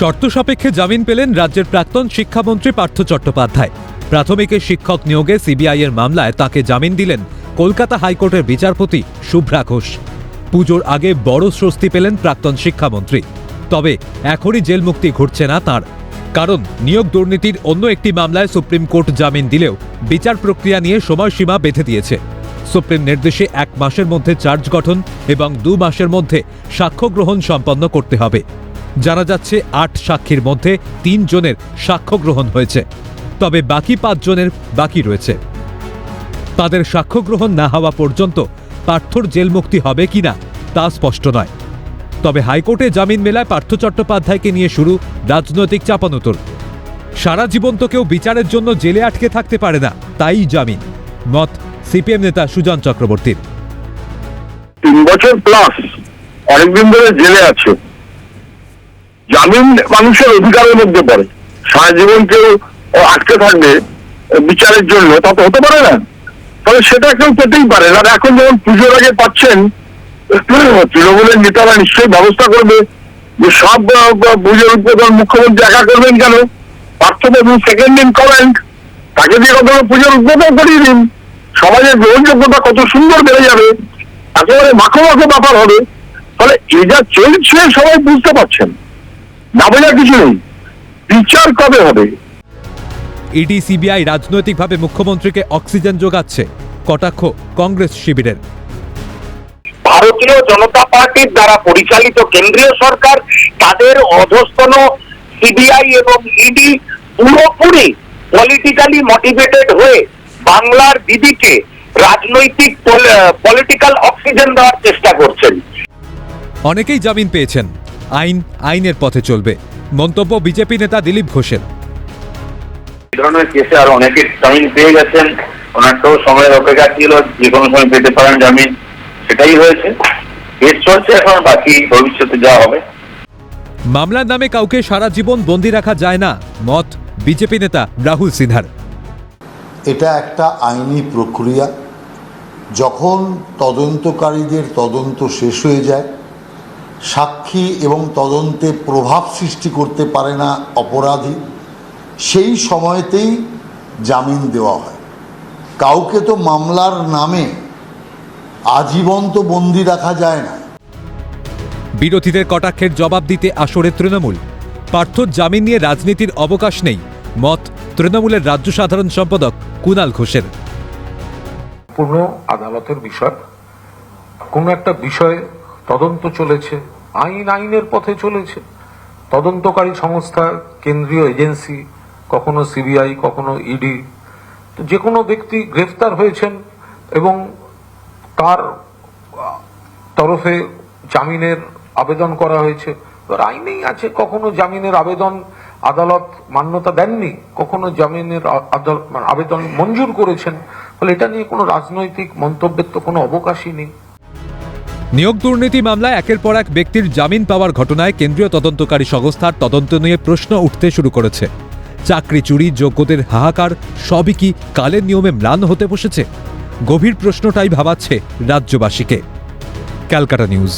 শর্ত সাপেক্ষে জামিন পেলেন রাজ্যের প্রাক্তন শিক্ষামন্ত্রী পার্থ চট্টোপাধ্যায়। প্রাথমিকে শিক্ষক নিয়োগে সিবিআই এর মামলায় তাকে জামিন দিলেন কলকাতা হাইকোর্টের বিচারপতি শুভ্রা ঘোষ। পুজোর আগে বড় স্বস্তি পেলেন প্রাক্তন শিক্ষামন্ত্রী। তবে এখনই জেল মুক্তি ঘটছে না তার। কারণ নিয়োগ দুর্নীতির অন্য একটি মামলায় সুপ্রিম কোর্ট জামিন দিলেও বিচার প্রক্রিয়া নিয়ে সময়সীমা বেঁধে দিয়েছে। সুপ্রিম নির্দেশে এক মাসের মধ্যে চার্জ গঠন এবং দু মাসের মধ্যে সাক্ষ্য গ্রহণ সম্পন্ন করতে হবে। জানা যাচ্ছে আট সাক্ষীর মধ্যে তিন জনের সাক্ষ্য গ্রহণ হয়েছে। তবে বাকি পাঁচজনের বাকি রয়েছে। তাদের সাক্ষ্য গ্রহণ না হওয়া পর্যন্ত পার্থর জেল মুক্তি হবে কিনা তা স্পষ্ট নয়। তবে হাইকোর্টে জামিন মেলায় পার্থ চট্টোপাধ্যায়কে নিয়ে শুরু রাজনৈতিক চাপানোতর সারা জীবন তো কেউ বিচারের জন্য জেলে আটকে থাকতে পারে না, তাই জামিন। মত সিপিএম নেতা সুজন চক্রবর্তীর। তিন বছর প্লাস অনেকদিন ধরে জেলে আছে। জামিন মানুষের অধিকারের মধ্যে পড়ে। সারা জীবন কেউ আটকে থাকবে বিচারের জন্য, তা তো হতে পারে না। তাহলে সেটা কেউ পেতেই পারে আর এখন যেমন পুজোর আগে পাচ্ছেন, তৃণমূলের নেতারা নিশ্চয়ই ব্যবস্থা করবে যে সব, পুজোর উদ্বোধন মুখ্যমন্ত্রী একা করবেন কেন? পার্থবাবু সেকেন্ড ইন কমেন্ট তাকে দিয়ে কত পুজোর উদ্বোধন করিয়ে দিন। সমাজের গ্রহণযোগ্যতা কত সুন্দর বেড়ে যাবে। একেবারে মাখো মাখো ব্যাপার হবে। ফলে এটা চলছে, সবাই বুঝতে পারছেন। না বোঝার কিছু নেই। বিচার কবে হবে? ইডি সিবিআই রাজনৈতিকভাবে মুখ্যমন্ত্রীকে অক্সিজেন যোগাচ্ছে কটাক্ষ কংগ্রেস শিবিরের। ভারতীয় জনতা পার্টির দ্বারা পরিচালিত কেন্দ্রীয় সরকার তাদের অধস্তন সিবিআই এবং ইডি পুরোপুরি পলিটিক্যালি মোটিভেটেড হয়ে বাংলার দিদিকে রাজনৈতিক পলিটিক্যাল অক্সিজেন দেওয়ার চেষ্টা করছেন। অনেকেই জামিন পেয়েছেন। আইন আইনের পথে চলবে। মন্তব্য বিজেপি নেতা দিলীপ ঘোষের। ধরনের কেসে আর অনেকে জামিন পেয়ে গেছেন। ওনারটাও সময়ের অপেক্ষা ছিল যে কোনো সময় পেতে পারেন জামিন সেটাই হয়েছে। কেস চলছে এখন বাকি ভবিষ্যতে যা হবে। মামলার নামে কাউকে সারা জীবন বন্দি রাখা যায় না মত বিজেপি নেতা রাহুল সিনহার। এটা একটা আইনি প্রক্রিয়া। যখন তদন্তকারীদের তদন্ত শেষ হয়ে যায় সাক্ষী এবং তদন্তে প্রভাব সৃষ্টি করতে পারে না অপরাধী। সেই সময়তেই জামিন দেওয়া হয়। কাউকে তো মামলার নামে আজীবন তো বন্দি রাখা যায় না। বিরোধীদের কটাক্ষের জবাব দিতে আসরে তৃণমূল। পার্থ জামিন নিয়ে রাজনীতির অবকাশ নেই। মত তৃণমূলের রাজ্য সাধারণ সম্পাদক কুনাল ঘোষের। পূর্ণ আদালতের বিষয়। কোন একটা বিষয়ে তদন্ত চলেছে, আইন আইনের পথে চলেছে। তদন্তকারী সংস্থা, কেন্দ্রীয় এজেন্সি, কখনো সিবিআই, কখনো ইডি যে কোনো ব্যক্তি গ্রেফতার হয়েছেন এবং তার তরফে জামিনের আবেদন করা হয়েছে। এবার আইনেই আছে, কখনো জামিনের আবেদন আদালত মান্যতা দেননি, কখনো জামিনের মানে আবেদন মঞ্জুর করেছেন। ফলে এটা নিয়ে কোনো রাজনৈতিক মন্তব্যের তো কোনো অবকাশই নেই। নিয়োগ দুর্নীতি মামলায় একের পর এক ব্যক্তির জামিন পাওয়ার ঘটনায় কেন্দ্রীয় তদন্তকারী সংস্থার তদন্ত নিয়ে প্রশ্ন উঠতে শুরু করেছে। চাকরি চুরি, যোগ্যদের হাহাকার, সবই কি কালের নিয়মে ম্লান হতে বসেছে? গভীর প্রশ্নটাই ভাবাচ্ছে রাজ্যবাসীকে। ক্যালকাটা নিউজ।